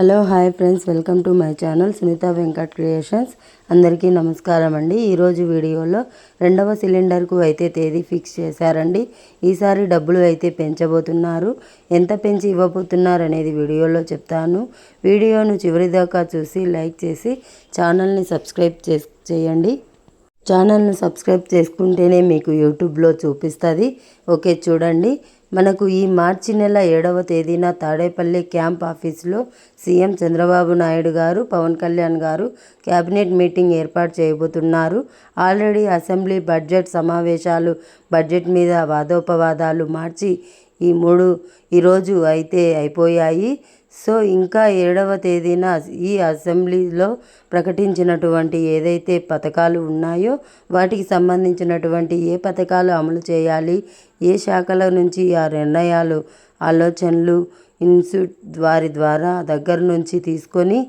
Hello hi friends. Welcome to my channel Sunitha Venkat creations. అందరికీ నమస్కారం అండి. ఈరోజు వీడియోలో రెండవ సిలిండర్కు అయితే తేదీ ఫిక్స్ చేశారండి. ఈసారి డబ్బులు అయితే పెంచబోతున్నారు. ఎంత పెంచి ఇవ్వబోతున్నారు అనేది వీడియోలో చెప్తాను. వీడియోను చివరిదాకా చూసి లైక్ చేసి ఛానల్ని సబ్స్క్రైబ్ చేయండి. ఛానల్ను సబ్స్క్రైబ్ చేసుకుంటేనే మీకు యూట్యూబ్లో చూపిస్తుంది. ఓకే చూడండి. మనకు ఈ మార్చి నెల ఏడవ తేదీన తాడేపల్లి క్యాంప్ ఆఫీసులో CM Chandrababu Naidu garu Pawan Kalyan garu cabinet meeting ఏర్పాటు చేయబోతున్నారు. ఆల్రెడీ అసెంబ్లీ బడ్జెట్ సమావేశాలు బడ్జెట్ మీద వాదోపవాదాలు మార్చి ఈ మూడు ఈరోజు అయితే అయిపోయాయి. సో ఇంకా ఏడవ తేదీన ఈ అసెంబ్లీలో ప్రకటించినటువంటి ఏదైతే పథకాలు ఉన్నాయో వాటికి సంబంధించినటువంటి ఏ పథకాలు అమలు చేయాలి ఏ శాఖల నుంచి ఆ నిర్ణయాలు ఆలోచనలు ఇన్స్టిట్యూట్ వారి ద్వారా దగ్గర నుంచి తీసుకొని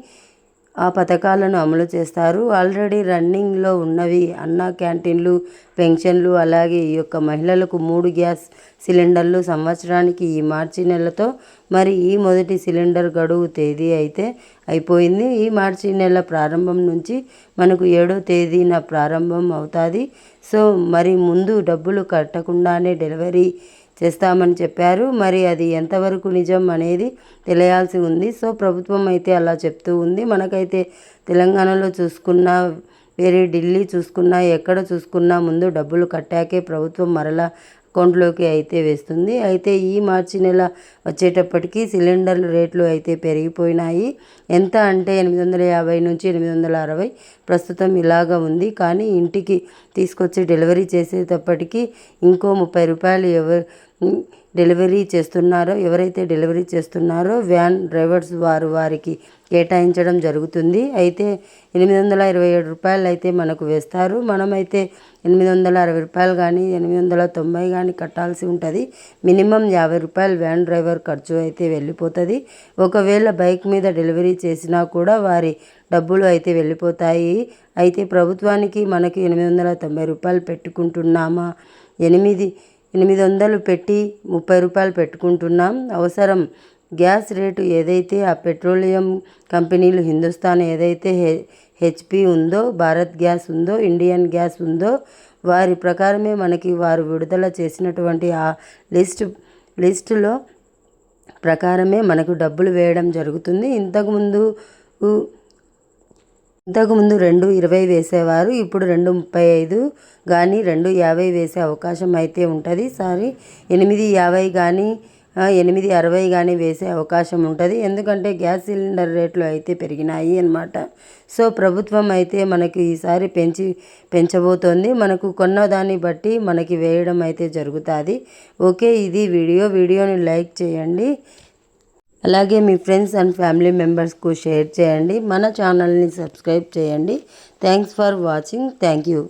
ఆ పథకాలను అమలు చేస్తారు. ఆల్రెడీ రన్నింగ్లో ఉన్నవి అన్నా క్యాంటీన్లు పెన్షన్లు అలాగే ఈ యొక్క మహిళలకు మూడు గ్యాస్ సిలిండర్లు సంవత్సరానికి ఈ మార్చి నెలతో. మరి ఈ మొదటి సిలిండర్ గడువు తేదీ అయితే అయిపోయింది. ఈ మార్చి నెల ప్రారంభం నుంచి మనకు ఏడో తేదీన ప్రారంభం అవుతుంది. సో మరి ముందు డబ్బులు కట్టకుండానే డెలివరీ చేస్తామని చెప్పారు. మరి అది ఎంతవరకు నిజం అనేది తెలియాల్సి ఉంది. సో ప్రభుత్వం అయితే అలా చెప్తూ ఉంది. మనకైతే తెలంగాణలో చూసుకున్నా వేరే ఢిల్లీ చూసుకున్నా ఎక్కడ చూసుకున్నా ముందు డబ్బులు కట్టాకే ప్రభుత్వం మరలా అకౌంట్లోకి అయితే వేస్తుంది. అయితే ఈ మార్చి నెల వచ్చేటప్పటికి సిలిండర్ రేట్లు అయితే పెరిగిపోయినాయి. ఎంత అంటే ఎనిమిది వందల యాభై నుంచి ఎనిమిది వందల అరవై ప్రస్తుతం ఇలాగ ఉంది. కానీ ఇంటికి తీసుకొచ్చి డెలివరీ చేసేటప్పటికి ఇంకో ముప్పై రూపాయలు ఎవరు డెలివరీ చేస్తున్నారో ఎవరైతే డెలివరీ చేస్తున్నారో వ్యాన్ డ్రైవర్స్ వారు వారికి కేటాయించడం జరుగుతుంది. అయితే ఎనిమిది వందల ఇరవై ఏడు రూపాయలు అయితే మనకు వేస్తారు. మనమైతే ఎనిమిది వందల అరవై రూపాయలు కానీ ఎనిమిది వందల తొంభై కానీ కట్టాల్సి ఉంటుంది. మినిమం యాభై రూపాయలు వ్యాన్ డ్రైవర్ ఖర్చు అయితే వెళ్ళిపోతుంది. ఒకవేళ బైక్ మీద డెలివరీ చేసినా కూడా వారి డబ్బులు అయితే వెళ్ళిపోతాయి. అయితే ప్రభుత్వానికి మనకి ఎనిమిది వందల తొంభై రూపాయలు పెట్టుకుంటున్నామా? ఎనిమిది ఎనిమిది వందలు పెట్టి ముప్పై రూపాయలు పెట్టుకుంటున్నాం. అవసరం. గ్యాస్ రేటు ఏదైతే ఆ పెట్రోలియం కంపెనీలు హిందుస్థాన్ ఏదైతే హె హెచ్పి ఉందో భారత్ గ్యాస్ ఉందో ఇండియన్ గ్యాస్ ఉందో వారి ప్రకారమే మనకి వారు విడుదల చేసినటువంటి ఆ లిస్ట్ లిస్టులో ప్రకారమే మనకు డబ్బులు వేయడం జరుగుతుంది. ఇంతకుముందు ఇంతకుముందు రెండు ఇరవై వేసేవారు ఇప్పుడు రెండు ముప్పై ఐదు కానీ రెండు యాభై వేసే అవకాశం అయితే ఉంటుంది. సారీ ఎనిమిది యాభై కానీ ఎనిమిది అరవై కానీ వేసే అవకాశం ఉంటుంది. ఎందుకంటే గ్యాస్ సిలిండర్ రేట్లు అయితే పెరిగినాయి అనమాట సో ప్రభుత్వం అయితే మనకి ఈసారి పెంచి పెంచబోతోంది. మనకు కొన్న దాన్ని బట్టి మనకి వేయడం అయితే జరుగుతుంది. ఓకే ఇది వీడియో. వీడియోని లైక్ చేయండి. అలాగే మీ ఫ్రెండ్స్ అండ్ ఫ్యామిలీ మెంబర్స్కు షేర్ చేయండి. మన ఛానల్ని సబ్స్క్రైబ్ చేయండి. Thanks for watching. Thank you.